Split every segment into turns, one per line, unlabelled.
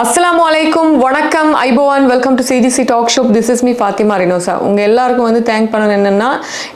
அஸ்ஸலாமு அலைக்கும் வணக்கம். ஐபோவான் welcome to CGC talk show this is me Fathima Rinosa உங்கள் எல்லாருக்கும் வந்து தேங்க் பண்ணணும் என்னென்னா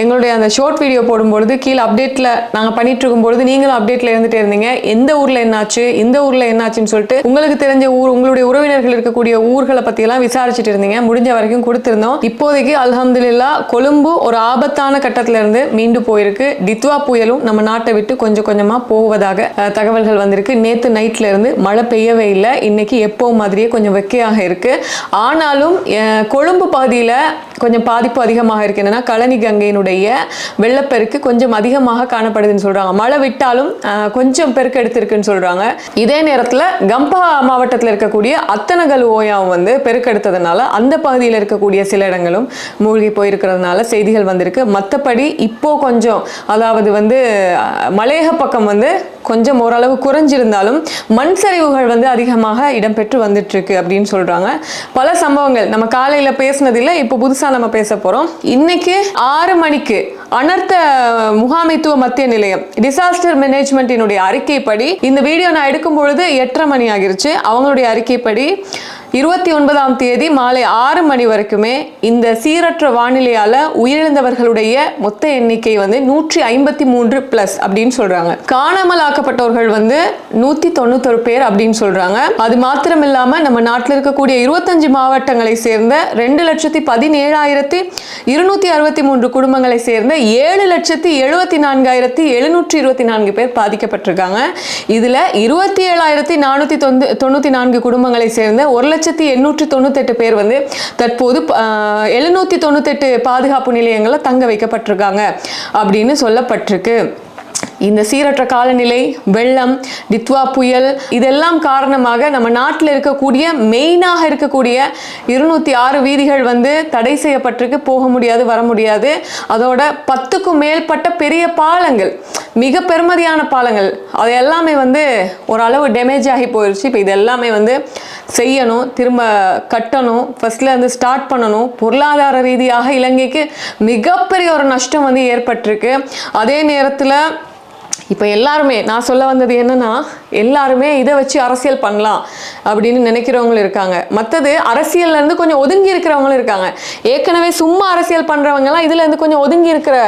எங்களுடைய அந்த ஷார்ட் வீடியோ போடும்பொழுது கீழே அப்டேட்டில் நாங்கள் பண்ணிட்டு இருக்கும்பொழுது நீங்களும் அப்டேட்டில் இருந்துட்டே இருந்தீங்க. எந்த ஊரில் என்னாச்சு இந்த ஊரில் என்னாச்சுன்னு சொல்லிட்டு உங்களுக்கு தெரிஞ்ச ஊர் உங்களுடைய உறவினர்கள் இருக்கக்கூடிய ஊர்களை பற்றியெல்லாம் விசாரிச்சுட்டு இருந்தீங்க. முடிஞ்ச வரைக்கும் கொடுத்துருந்தோம். இப்போதைக்கு அலமதுல்லா கொழும்பு ஒரு ஆபத்தான கட்டத்திலிருந்து மீண்டு போயிருக்கு. டித்வா புயலும் நம்ம நாட்டை விட்டு கொஞ்சம் கொஞ்சமாக போவதாக தகவல்கள் வந்திருக்கு. நேற்று நைட்லேருந்து மழை பெய்யவே இல்லை. இன்னைக்கு எப்போ மாதிரியே கொஞ்சம் வெக்கையாக இருக்குது ஆனாலும் கொழும்பு பகுதியில் கொஞ்சம் பாதிப்பு அதிகமாக இருக்கு. என்னன்னா கழனி கங்கையினுடைய வெள்ளப்பெருக்கு கொஞ்சம் அதிகமாக காணப்படுதுன்னு சொல்கிறாங்க மழை விட்டாலும் கொஞ்சம் பெருக்கு எடுத்திருக்குன்னு இதே நேரத்தில் கம்பா மாவட்டத்தில் இருக்கக்கூடிய அத்தனகல் ஓயாவும் வந்து பெருக்கெடுத்ததுனால அந்த பகுதியில் இருக்கக்கூடிய சில இடங்களும் மூழ்கி போயிருக்கிறதுனால செய்திகள் வந்திருக்கு. மற்றபடி இப்போ கொஞ்சம் அதாவது வந்து மலையக பக்கம் வந்து கொஞ்சம் ஓரளவு குறைஞ்சிருந்தாலும் மண் சரிவுகள் வந்து அதிகமாக இடம்பெற்று வந்துட்டுருக்கு அப்படின்னு சொல்கிறாங்க பல சம்பவங்கள் நம்ம காலையில் பேசினதில்லை இப்போ புதுசாக நம்ம பேச போகிறோம் இன்னைக்கு ஆறு மணிக்கு அனர்த்த முகாமைத்துவ மத்திய நிலையம் டிசாஸ்டர் மேனேஜ்மெண்ட்டினுடைய அறிக்கைப்படி இந்த வீடியோ நான் எடுக்கும் பொழுது எட்டரை மணி ஆகிருச்சு. அவங்களுடைய அறிக்கைப்படி இருபத்தி ஒன்பதாம் தேதி மாலை ஆறு மணி வரைக்குமே இந்த சீரற்ற வானிலையால உயிரிழந்தவர்களுடைய மொத்த எண்ணிக்கை வந்து நூற்றி ஐம்பத்தி மூன்று பிளஸ் அப்படின்னு சொல்றாங்க. காணாமல் ஆக்கப்பட்டவர்கள் வந்து நூத்தி தொண்ணூத்தொரு பேர் அப்படின்னு சொல்றாங்க. அது மாத்திரம் இல்லாம நம்ம நாட்டில் இருக்கக்கூடிய இருபத்தஞ்சு மாவட்டங்களை சேர்ந்த ரெண்டு லட்சத்தி பதினேழாயிரத்தி இருநூத்தி அறுபத்தி மூன்று குடும்பங்களை சேர்ந்த ஏழு லட்சத்தி எழுபத்தி நான்காயிரத்தி எழுநூற்றி இருபத்தி நான்கு பேர் பாதிக்கப்பட்டிருக்காங்க. இதுல இருபத்தி ஏழாயிரத்தி நானூத்தி தொண்ணூத்தி நான்கு குடும்பங்களை சேர்ந்த ஒரு லட்சத்தி எண்ணூற்றி தொண்ணூத்தெட்டு பேர் வந்து தற்போது எழுநூத்தி தொண்ணூத்தெட்டு பாதுகாப்பு நிலையங்களில் தங்க வைக்கப்பட்டிருக்காங்க அப்படின்னு சொல்லப்பட்டிருக்கு. இந்த சீரற்ற காலநிலை வெள்ளம் டித்வா புயல் இதெல்லாம் காரணமாக நம்ம நாட்டில் இருக்கக்கூடிய மெயினாக இருக்கக்கூடிய இருநூற்றி ஆறு வீதிகள் வந்து தடை செய்யப்பட்டிருக்கு போக முடியாது வர முடியாது. அதோட பத்துக்கும் மேற்பட்ட பெரிய பாலங்கள் மிக பெருமதியான பாலங்கள் அது எல்லாமே வந்து ஓரளவு டேமேஜ் ஆகி போயிடுச்சு இப்போ இது எல்லாமே வந்து செய்யணும் திரும்ப கட்டணும் ஃபஸ்ட்லேருந்து ஸ்டார்ட் பண்ணணும். பொருளாதார ரீதியாக இலங்கைக்கு மிகப்பெரிய ஒரு நஷ்டம் வந்து ஏற்பட்டிருக்கு. அதே நேரத்தில் இப்போ எல்லாருமே நான் சொல்ல வந்தது என்னன்னா எல்லாருமே இதை வச்சு அரசியல் பண்ணலாம் அப்படின்னு நினைக்கிறவங்களும் இருக்காங்க. மற்றது அரசியல்ல இருந்து கொஞ்சம் ஒதுங்கி இருக்கிறவங்களும் இருக்காங்க. ஏற்கனவே சும்மா அரசியல் பண்ணுறவங்கலாம் இதுலேருந்து கொஞ்சம் ஒதுங்கி இருக்கிற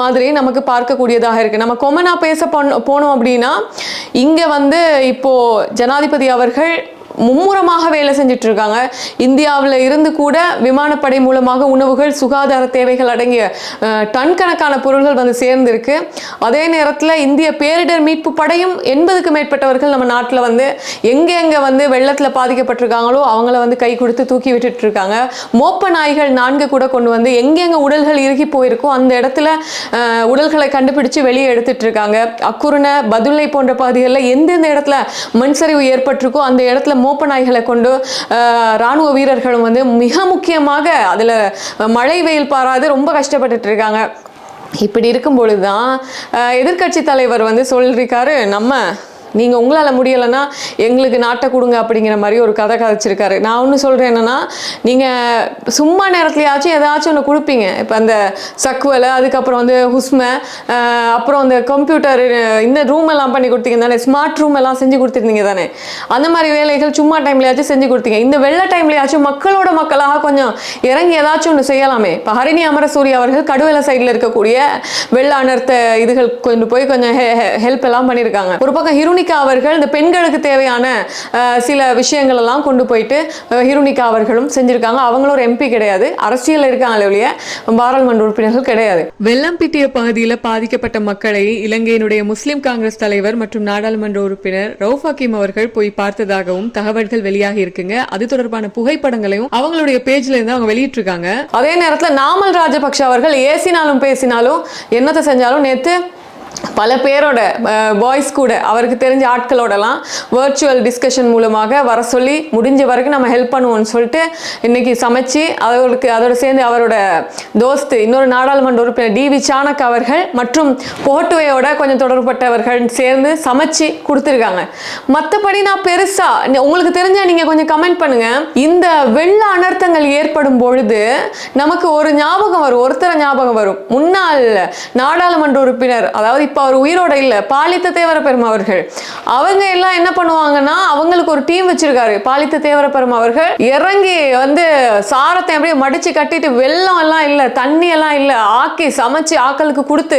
மாதிரி நமக்கு பார்க்கக்கூடியதாக இருக்கு. நம்ம கொமனா பேச போனோம் அப்படின்னா இங்கே வந்து இப்போ ஜனாதிபதி அவர்கள் மும்முரமாக வேலை செஞ்சுட்டு இருக்காங்க இந்தியாவில் இருந்து கூட விமானப்படை மூலமாக உணவுகள் சுகாதார தேவைகள் அடங்கிய டன்கணக்கான டன் கணக்கான பொருள்கள் வந்து சேர்ந்திருக்கு. அதே நேரத்தில் இந்திய பேரிடர் மீட்பு படையும் எண்பதுக்கு மேற்பட்டவர்கள் நம்ம நாட்டில் வந்து எங்கே எங்கே வந்து வெள்ளத்தில் பாதிக்கப்பட்டிருக்காங்களோ அவங்கள வந்து கை கொடுத்து தூக்கி விட்டுட்டு இருக்காங்க மோப்ப நாய்கள் நான்கு கூட கொண்டு வந்து எங்கெங்கே உடல்கள் இறுகி போயிருக்கோ அந்த இடத்துல உடல்களை கண்டுபிடிச்சு வெளியே எடுத்துட்டு இருக்காங்க அக்குருண பதுளை போன்ற பகுதிகளில் எந்தெந்த இடத்துல மண் சரிவு ஏற்பட்டிருக்கோ அந்த இடத்துல மோப்ப நாய்களை கொண்டு ராணுவ வீரர்களும் வந்து மிக முக்கியமாக அதில் மழை வெயில் பாராது ரொம்ப கஷ்டப்பட்டுட்டு இருக்காங்க. இப்படி இருக்கும் பொழுது தான் எதிர்கட்சி தலைவர் வந்து சொல்லியிருக்காரு நம்ம நீங்கள் உங்களால் முடியலைன்னா எங்களுக்கு நாட்டை கொடுங்க அப்படிங்கிற மாதிரி ஒரு கதை கதைச்சிருக்காரு. நான் ஒன்று சொல்கிறேன் என்னன்னா நீங்கள் சும்மா நேரத்துலையாச்சும் ஏதாச்சும் ஒன்று கொடுப்பீங்க. இப்போ அந்த சக்குவலை அதுக்கப்புறம் வந்து ஹுஸ்மை அப்புறம் அந்த கம்ப்யூட்டர் இந்த ரூம் எல்லாம் பண்ணி கொடுத்தீங்க தானே ஸ்மார்ட் ரூம் எல்லாம் செஞ்சு கொடுத்துருந்தீங்க தானே. அந்த மாதிரி வேலைகள் சும்மா டைம்லையாச்சும் செஞ்சு கொடுத்தீங்க. இந்த வெள்ள டைம்லையாச்சும் மக்களோட மக்களாக கொஞ்சம் இறங்கி ஏதாச்சும் ஒன்று செய்யலாமே. இப்போ ஹரிணி அமரசூரி அவர்கள் கடுவலை சைடில் இருக்கக்கூடிய வெள்ள அனர்த்த இதுகள் கொண்டு போய் கொஞ்சம் ஹெல்ப் எல்லாம் பண்ணியிருக்காங்க ஒரு பக்கம் ஹிருனிகா அவர்கள் இந்த பெண்களுக்கு தேவையான சில விஷயங்கள் எல்லாம் கொண்டு போயிட்டு அஹ், ஹிருனிகா அவர்களும் செஞ்சிருக்காங்க. அவங்களும் ஒரு எம்பி கிடையாது. அரசியல் இருக்காங்களே ஒழிய பாராளுமன்ற உறுப்பினர்கள் கிடையாது. வெள்ளம்பிட்டிய பகுதியில் பாதிக்கப்பட்ட மக்களை இலங்கையினுடைய முஸ்லிம் காங்கிரஸ் தலைவர் மற்றும் நாடாளுமன்ற உறுப்பினர் ரவுஃப் ஹக்கீம் அவர்கள் போய் பார்த்ததாகவும் தகவல்கள் வெளியாகி இருக்குங்க. அது தொடர்பான புகைப்படங்களையும் அவங்களுடைய பேஜ்ல இருந்து அவங்க வெளியிட்டிருக்காங்க. அதே நேரத்தில் நாமல் ராஜபக்ஷ அவர்கள் ஏசினாலும் பேசினாலும் என்னத்தை செஞ்சாலும் நேத்து பல பேரோட பாய்ஸ் கூட அவருக்கு தெரிஞ்ச ஆட்களோடலாம் வர்ச்சுவல் டிஸ்கஷன் மூலமாக வர சொல்லி முடிஞ்ச வரைக்கும் நம்ம ஹெல்ப் பண்ணுவோம்னு சொல்லிட்டு இன்னைக்கு சமைச்சு அவருக்கு அதோட சேர்ந்து அவரோட தோஸ்து இன்னொரு நாடாளுமன்ற உறுப்பினர் டி வி சாணக் அவர்கள் மற்றும் போட்டுவையோட கொஞ்சம் தொடர்பட்டவர்கள் சேர்ந்து சமைச்சு கொடுத்துருக்காங்க. மற்றபடி நான் பெருசா உங்களுக்கு தெரிஞ்சா நீங்க கொஞ்சம் கமெண்ட் பண்ணுங்க. இந்த வெள்ள அனர்த்தங்கள் ஏற்படும் பொழுது நமக்கு ஒரு ஞாபகம் வரும் ஒருத்தர ஞாபகம் வரும். முன்னாள் நாடாளுமன்ற உறுப்பினர் அதாவது இப்போ அவர் உயிரோட இல்லை. பாலித்த தேவரப்பெரும் அவர்கள். அவங்க எல்லாம் என்ன பண்ணுவாங்கன்னா அவங்களுக்கு ஒரு டீம் வச்சிருக்காரு. பாலித்த தேவரப்பெரும் அவர்கள். இறங்கி வந்து சாரத்தை அப்படியே மடிச்சு கட்டிட்டு வெள்ளம் எல்லாம் இல்லை தண்ணி எல்லாம் இல்லை ஆக்கி சமைச்சு ஆக்களுக்கு கொடுத்து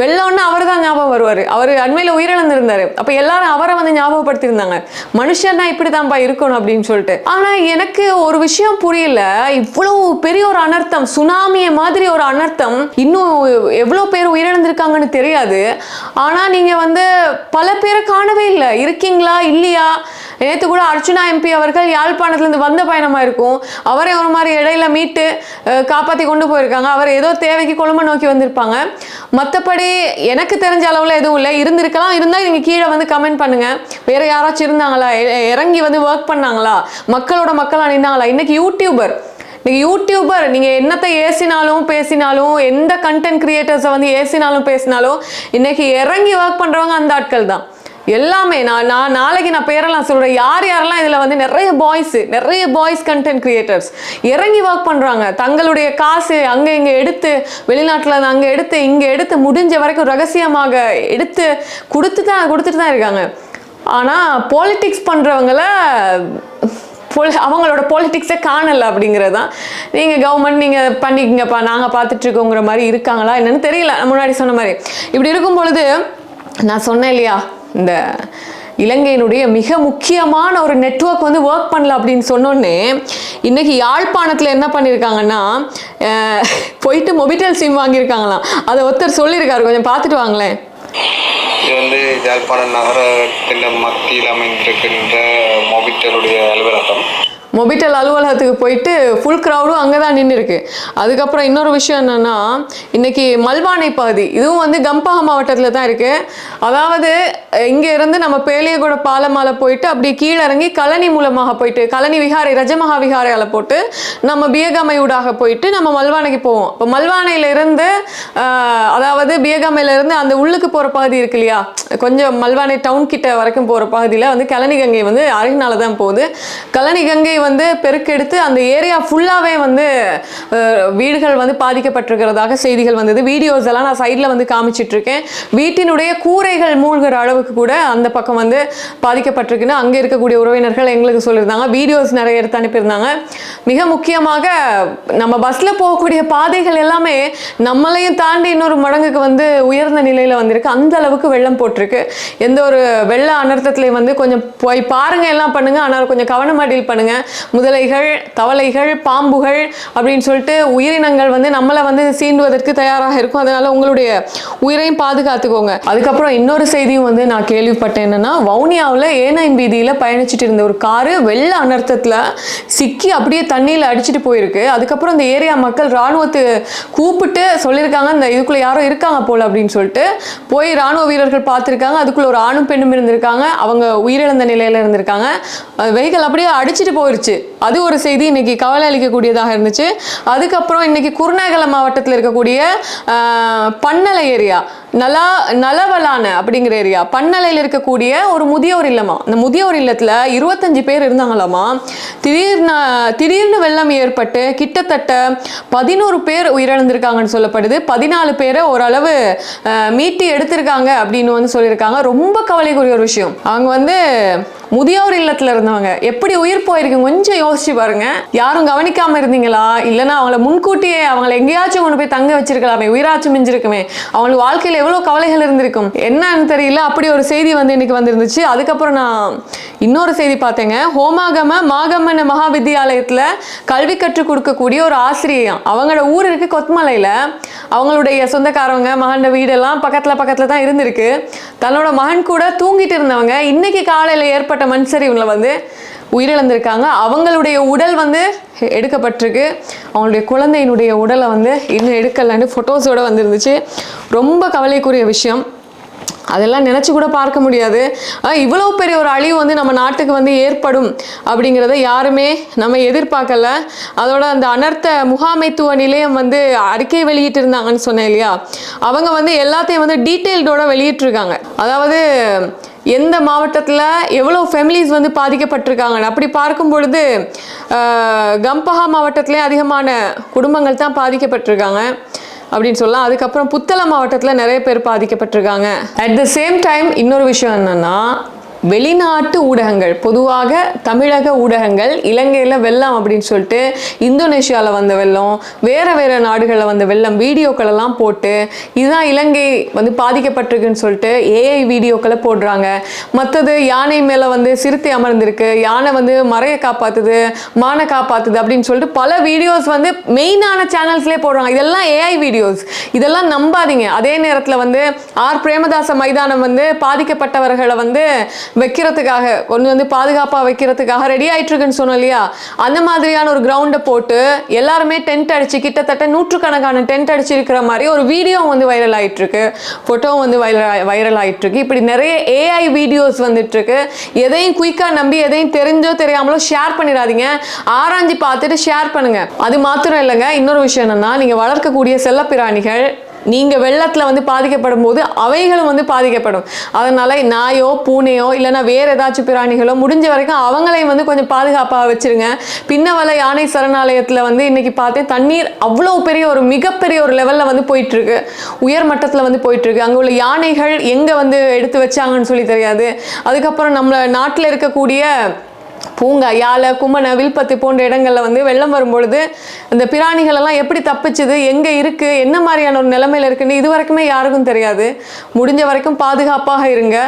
வெள்ளம்னு அவர் தான் ஞாபகம் வருவார். அவர் அண்மையில் உயிரிழந்திருந்தாரு. அப்போ எல்லாரும் அவரை வந்து ஞாபகப்படுத்தியிருந்தாங்க. மனுஷன்னா இப்படிதான்ப்பா இருக்கணும் அப்படின்னு சொல்லிட்டு. ஆனால் எனக்கு ஒரு விஷயம் புரியல. இவ்வளவு பெரிய ஒரு அனர்த்தம் சுனாமியை மாதிரி ஒரு அனர்த்தம் இன்னும் எவ்வளோ பேர் உயிரிழந்திருக்காங்கன்னு தெரியாது. ஆனால் நீங்கள் வந்து பல பேரை காணவே இல்லை. இருக்கீங்களா? இல்லையா? நேற்று கூட அர்ச்சுனா எம்பி அவர்கள் யாழ்ப்பாணத்துலேருந்து வந்த பயணமா இருக்கும் அவரை ஒரு மாதிரி இடையில மீட்டு காப்பாற்றி கொண்டு போயிருக்காங்க. அவர் ஏதோ தேவைக்கு கொழும்பு நோக்கி வந்திருப்பாங்க. மற்றபடி எனக்கு தெரிஞ்ச அளவில் எதுவும் இல்லை. இருந்திருக்கலாம். இருந்தால் நீங்கள் கீழே வந்து கமெண்ட் பண்ணுங்க. வேறு யாராச்சும் இருந்தாங்களா? இறங்கி வந்து ஒர்க் பண்ணாங்களா? மக்களோட மக்கள் அணிந்தாங்களா? இன்னைக்கு யூடியூபர் நீங்கள் யூடியூபர் நீங்கள் என்னத்தை ஏசினாலும் பேசினாலும் எந்த கண்டென்ட் கிரியேட்டர்ஸை வந்து ஏசினாலும் பேசினாலும் இன்றைக்கி இறங்கி ஒர்க் பண்ணுறவங்க அந்த ஆட்கள் தான். எல்லாமே நான் நான் நாளைக்கு நான் பேரெல்லாம் சொல்கிறேன் யார் யாரெல்லாம் இதில் வந்து நிறைய பாய்ஸு நிறைய பாய்ஸ் கண்டென்ட் கிரியேட்டர்ஸ் இறங்கி ஒர்க் பண்ணுறாங்க தங்களுடைய காசு அங்கே இங்கே எடுத்து வெளிநாட்டில் அங்கே எடுத்து இங்கே எடுத்து முடிஞ்ச வரைக்கும் ரகசியமாக எடுத்து கொடுத்து தான் கொடுத்துட்டு தான் இருக்காங்க. ஆனால் பாலிட்டிக்ஸ் பண்ணுறவங்கள பொல் அவங்களோட பொலிட்டிக்ஸை காணல அப்படிங்கிறது தான். நீங்கள் கவர்மெண்ட் நீங்கள் பண்ணிக்கிங்கப்பா நாங்கள் பார்த்துட்ருக்கோங்கிற மாதிரி இருக்காங்களா என்னன்னு தெரியல. முன்னாடி சொன்ன மாதிரி. இப்படி இருக்கும் பொழுது நான் சொன்னேன் இல்லையா இந்த இலங்கையினுடைய மிக முக்கியமான ஒரு நெட்ஒர்க் வந்து ஒர்க் பண்ணல அப்படின்னு சொன்னோன்னே இன்னைக்கு யாழ்ப்பாணத்தில் என்ன பண்ணியிருக்காங்கன்னா போயிட்டு மொபிட்டல் சிம் வாங்கியிருக்காங்களாம். அதை ஒருத்தர் சொல்லியிருக்காரு. கொஞ்சம் பார்த்துட்டு வாங்களேன்.
இது வந்து யாழ்ப்பாணம் நகரத்தின் மத்தியில் அமைந்திருக்கின்ற மொபிட்டருடைய அலுவலகம்.
மொபிட்டல் அலுவலகத்துக்கு போயிட்டு ஃபுல் க்ரௌடும் அங்கே தான் நின்று இருக்கு அதுக்கப்புறம் இன்னொரு விஷயம் என்னென்னா இன்னைக்கு மல்வானை பகுதி இதுவும் வந்து கம்பஹா மாவட்டத்தில் தான் இருக்குது அதாவது இங்கே இருந்து நம்ம பேலியகுட பாலமால போயிட்டு அப்படியே கீழே இறங்கி கழனி மூலமாக போயிட்டு கழனி விகாரை ரஜமகா விகாரையால் போட்டு நம்ம பியகமை ஊடாக போயிட்டு நம்ம மல்வானைக்கு போவோம். இப்போ மல்வானையிலிருந்து அதாவது பியகமையிலிருந்து அந்த உள்ளுக்கு போகிற பகுதி இருக்கு இல்லையா? கொஞ்சம் மல்வானை டவுன் கிட்ட வரைக்கும் போகிற பகுதியில் வந்து கழனி கங்கை வந்து அருகினால தான் போகுது. கழனி கங்கை வந்து பெருக்கெடுத்து அந்த ஏரியா ஃபுல்லாகவே வந்து வீடுகள் வந்து பாதிக்கப்பட்டிருக்கிறதாக செய்திகள் வந்தது. வீடியோஸ் எல்லாம் நான் சைடில் வந்து காமிச்சிட்ருக்கேன் வீட்டினுடைய கூரைகள் மூழ்கிற அளவுக்கு கூட அந்த பக்கம் வந்து பாதிக்கப்பட்டிருக்குன்னு அங்கே இருக்கக்கூடிய உறவினர்கள் எங்களுக்கு சொல்லியிருந்தாங்க. வீடியோஸ் நிறைய எடுத்து அனுப்பியிருந்தாங்க. மிக முக்கியமாக நம்ம பஸ்ஸில் போகக்கூடிய பாதைகள் எல்லாமே நம்மளையும் தாண்டி இன்னொரு மடங்குக்கு வந்து உயர்ந்த நிலையில் வந்திருக்கு. அந்த அளவுக்கு வெள்ளம் போட்டிருக்கு. எந்த ஒரு வெள்ள அனர்த்தத்துலேயும் வந்து கொஞ்சம் போய் பாருங்க எல்லாம் பண்ணுங்க. ஆனால் கொஞ்சம் கவனமாக டீல் பண்ணுங்கள் முதலைகள் தவளைகள் பாம்புகள் அப்படின்னு சொல்லிட்டு உயிரினங்கள் வந்து நம்மளை வந்து சீண்டுவதற்கு தயாராக இருக்கும். அதனால உங்களுடைய உயிரையும் பாதுகாத்துக்கோங்க. அதுக்கப்புறம் இன்னொரு செய்தியும் வந்து நான் கேள்விப்பட்டேன் என்னன்னா வவுனியாவில் ஏனைன் வீதியில் பயணிச்சுட்டு இருந்த ஒரு காரு வெள்ள அனர்த்தத்தில் சிக்கி அப்படியே தண்ணியில் அடிச்சிட்டு போயிருக்கு. அதுக்கப்புறம் இந்த ஏரியா மக்கள் ராணுவத்தை கூப்பிட்டு சொல்லியிருக்காங்க இந்த இதுக்குள்ள யாரோ இருக்காங்க போல அப்படின்னு சொல்லிட்டு போய் ராணுவ வீரர்கள் பார்த்துருக்காங்க. அதுக்குள்ள ஒரு ஆணும் பெண்ணும் இருந்திருக்காங்க. அவங்க உயிரிழந்த நிலையில இருந்திருக்காங்க. வெஹிக்கல் அப்படியே அடிச்சுட்டு போயிருச்சு. 中 அது ஒரு செய்தி இன்னைக்கு கவலை அளிக்கக்கூடியதாக இருந்துச்சு. அதுக்கப்புறம் இன்னைக்கு குருநாகல மாவட்டத்தில் இருக்கக்கூடிய பன்னலை ஏரியா நலா நலவலான அப்படிங்கிற ஏரியா பன்னலையில் இருக்கக்கூடிய ஒரு முதியோர் இல்லமா அந்த முதியோர் இல்லத்தில் இருபத்தஞ்சு பேர் இருந்தாங்களாமா திடீர்னு திடீர்னு வெள்ளம் ஏற்பட்டு கிட்டத்தட்ட பதினோரு பேர் உயிரிழந்திருக்காங்கன்னு சொல்லப்படுது. பதினாலு பேரை ஓரளவு மீட்டி மீட்டு எடுத்திருக்காங்க அப்படின்னு வந்து சொல்லியிருக்காங்க. ரொம்ப கவலைக்குரிய ஒரு விஷயம். அவங்க வந்து முதியோர் இல்லத்தில் இருந்தவங்க எப்படி உயிர் போயிருக்கு கொஞ்சம் யோசிச்சு பாருங்க. யாரும் கவனிக்காம இருந்தீங்களா? இல்லைன்னா அவங்கள முன்கூட்டியே அவங்கள எங்கேயாச்சும் கொண்டு போய் தங்க வச்சிருக்கலாமே உயிராச்சும் மிஞ்சிருக்குமே. அவங்களுக்கு வாழ்க்கையில எவ்வளவு கவலைகள் இருந்திருக்கும்? என்னன்னு தெரியல. அப்படி ஒரு செய்தி வந்து இன்னைக்கு வந்திருந்துச்சு. அதுக்கப்புறம் நான் இன்னொரு செய்தி பார்த்தேங்க. ஹோமாகம மாகமன மகாவித்யாலயத்துல கல்வி கற்றுக் கொடுக்கக்கூடிய ஒரு ஆசிரியம் அவங்களோட ஊர் இருக்கு கொத்மலையில அவங்களுடைய சொந்தக்காரவங்க மகன் வீடெல்லாம் பக்கத்துல பக்கத்துல தான் இருந்திருக்கு. தன்னோட மகன் கூட தூங்கிட்டு இருந்தவங்க இன்னைக்கு காலையில ஏற்பட்ட மண் சரிவில் வந்து உயிரிழந்திருக்காங்க. அவங்களுடைய உடல் வந்து எடுக்கப்பட்டிருக்கு. அவங்களுடைய குழந்தையினுடைய உடலை வந்து இன்னும் எடுக்கலன்னு ஃபோட்டோஸோட வந்துருந்துச்சு. ரொம்ப கவலைக்குரிய விஷயம். அதெல்லாம் நினச்சி கூட பார்க்க முடியாது. இவ்வளோ பெரிய ஒரு அழிவு வந்து நம்ம நாட்டுக்கு வந்து ஏற்படும் அப்படிங்கிறத யாருமே நம்ம எதிர்பார்க்கல. அதோட அந்த அனர்த்த முகாமைத்துவ நிலையம் வந்து அறிக்கை வெளியிட்டு இருந்தாங்கன்னு சொன்னேன் இல்லையா? அவங்க வந்து எல்லாத்தையும் வந்து டீட்டெயில்டோட வெளியிட்டிருக்காங்க. அதாவது எந்த மாவட்டத்தில் எவ்வளோ ஃபேமிலிஸ் வந்து பாதிக்கப்பட்டிருக்காங்க அப்படி பார்க்கும் பொழுது கம்பஹா மாவட்டத்திலே அதிகமான குடும்பங்கள் தான் பாதிக்கப்பட்டிருக்காங்க அப்படின்னு சொல்லலாம். அதுக்கப்புறம் புத்தளம் மாவட்டத்தில் நிறைய பேர் பாதிக்கப்பட்டிருக்காங்க. அட் த சேம் டைம் இன்னொரு விஷயம் என்னென்னா வெளிநாட்டு ஊடகங்கள் பொதுவாக தமிழக ஊடகங்கள் இலங்கையில் வெள்ளம் அப்படின்னு சொல்லிட்டு இந்தோனேஷியாவில் வந்த வெள்ளம் வேறு வேறு நாடுகளில் வந்த வெள்ளம் வீடியோக்களெல்லாம் போட்டு இதுதான் இலங்கை வந்து பாதிக்கப்பட்டிருக்குன்னு சொல்லிட்டு ஏஐ வீடியோக்களை போடுறாங்க. மற்றது யானை மேலே வந்து சிறுத்தை அமர்ந்திருக்கு யானை வந்து மறையை காப்பாற்றுது மானை காப்பாற்றுது அப்படின்னு சொல்லிட்டு பல வீடியோஸ் வந்து மெயினான சேனல்ஸ்லேயே போடுறாங்க. இதெல்லாம் ஏஐ வீடியோஸ். இதெல்லாம் நம்பாதீங்க. அதே நேரத்தில் வந்து ஆர். பிரேமதாச மைதானம் வந்து பாதிக்கப்பட்டவர்களை வந்து வைக்கிறதுக்காக ஒன்று வந்து பாதுகாப்பாக வைக்கிறதுக்காக ரெடி ஆயிட்டு இருக்குன்னு சொன்னோம் இல்லையா? அந்த மாதிரியான ஒரு கிரவுண்டை போட்டு எல்லாருமே டென்ட் அடிச்சு கிட்டத்தட்ட நூற்றுக்கணக்கான டென்ட் அடிச்சிருக்கிற மாதிரி ஒரு வீடியோ வந்து வைரல் ஆயிட்டுருக்கு. ஃபோட்டோவும் வந்து வைரல் வைரல் ஆயிட்டு இருக்கு இப்படி நிறைய ஏஐ வீடியோஸ் வந்துட்டு இருக்கு எதையும் குயிக்காக நம்பி எதையும் தெரிஞ்சோ தெரியாமலோ ஷேர் பண்ணிடாதீங்க. ஆராய்ஞ்சு பார்த்துட்டு ஷேர் பண்ணுங்க. அது மாத்திரம் இல்லைங்க. இன்னொரு விஷயம் என்னன்னா நீங்கள் வளர்க்கக்கூடிய செல்லப்பிராணிகள் நீங்க வெள்ளத்துல வந்து பாதிக்கப்படும் போது அவைகளும் வந்து பாதிக்கப்படும். அதனால நாயோ பூனையோ இல்லைன்னா வேற ஏதாச்சும் பிராணிகளோ முடிஞ்ச வரைக்கும் அவங்களையும் வந்து கொஞ்சம் பாதுகாப்பாக வச்சிருங்க. பின்னவல யானை சரணாலயத்துல வந்து இன்னைக்கு பார்த்தேன் தண்ணீர் அவ்வளோ பெரிய ஒரு மிகப்பெரிய ஒரு லெவல்ல வந்து போயிட்டு இருக்கு உயர் மட்டத்தில் வந்து போயிட்டு இருக்கு உள்ள யானைகள் எங்க வந்து எடுத்து வச்சாங்கன்னு சொல்லி தெரியாது. அதுக்கப்புறம் நம்ம நாட்டில் இருக்கக்கூடிய பூங்கா யாழை கும்மனை வில்பத்து போன்ற இடங்களில் வந்து வெள்ளம் வரும்பொழுது அந்த பிராணிகள் எல்லாம் எப்படி தப்பிச்சுது எங்கே இருக்குது என்ன மாதிரியான ஒரு நிலைமையில் இருக்குன்னு இது வரைக்குமே யாருக்கும் தெரியாது. முடிஞ்ச வரைக்கும் பாதுகாப்பாக இருங்க.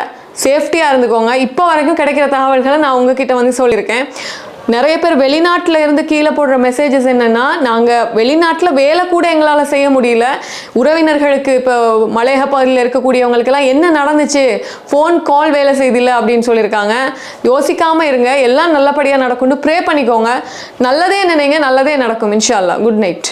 சேஃப்டியாக இருந்துக்கோங்க. இப்போ வரைக்கும் கிடைக்கிற தகவல்களை நான் உங்ககிட்ட வந்து சொல்லியிருக்கேன். நிறைய பேர் வெளிநாட்டில் இருந்து கீழே போடுற மெசேஜஸ் என்னென்னா நாங்கள் வெளிநாட்டில் வேலை கூட எங்களால் செய்ய முடியல. உறவினர்களுக்கு இப்போ மலையக பகுதியில் இருக்கக்கூடியவங்களுக்கெல்லாம் என்ன நடந்துச்சு? ஃபோன் கால் வேலை செய்தில்ல அப்படின்னு சொல்லியிருக்காங்க. யோசிக்காமல் இருங்க. எல்லாம் நல்லபடியாக நடக்கும்னு ப்ரே பண்ணிக்கோங்க. நல்லதே நினைங்க. நல்லதே நடக்கும். இன்ஷா குட் நைட்